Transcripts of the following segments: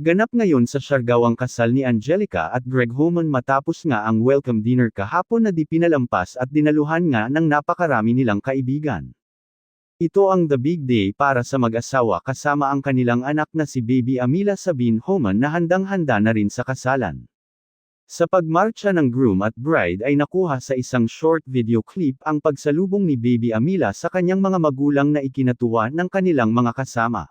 Ganap ngayon sa Siargao ang kasal ni Angelica at Greg Homan matapos nga ang welcome dinner kahapon na di pinalampas at dinaluhan nga ng napakarami nilang kaibigan. Ito ang the big day para sa mag-asawa kasama ang kanilang anak na si Baby Amila Sabine Homan na handang-handa na rin sa kasalan. Sa pagmarcha ng groom at bride ay nakuha sa isang short video clip ang pagsalubong ni Baby Amila sa kanyang mga magulang na ikinatuwa ng kanilang mga kasama.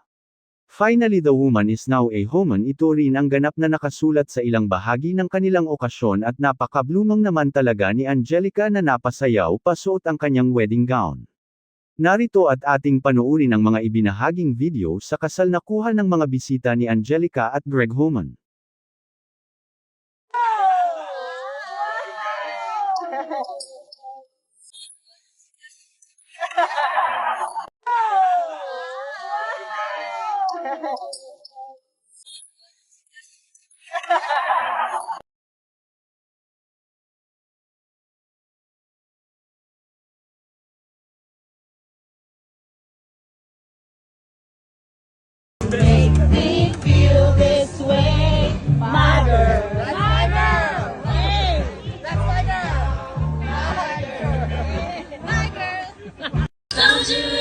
Finally the woman is now a Homan ito rin ang ganap na nakasulat sa ilang bahagi ng kanilang okasyon at napakablumang naman talaga ni Angelica na napasayaw pasuot ang kanyang wedding gown. Narito at ating panoorin ang mga ibinahaging video sa kasal na kuha ng mga bisita ni Angelica at Greg Homan. you.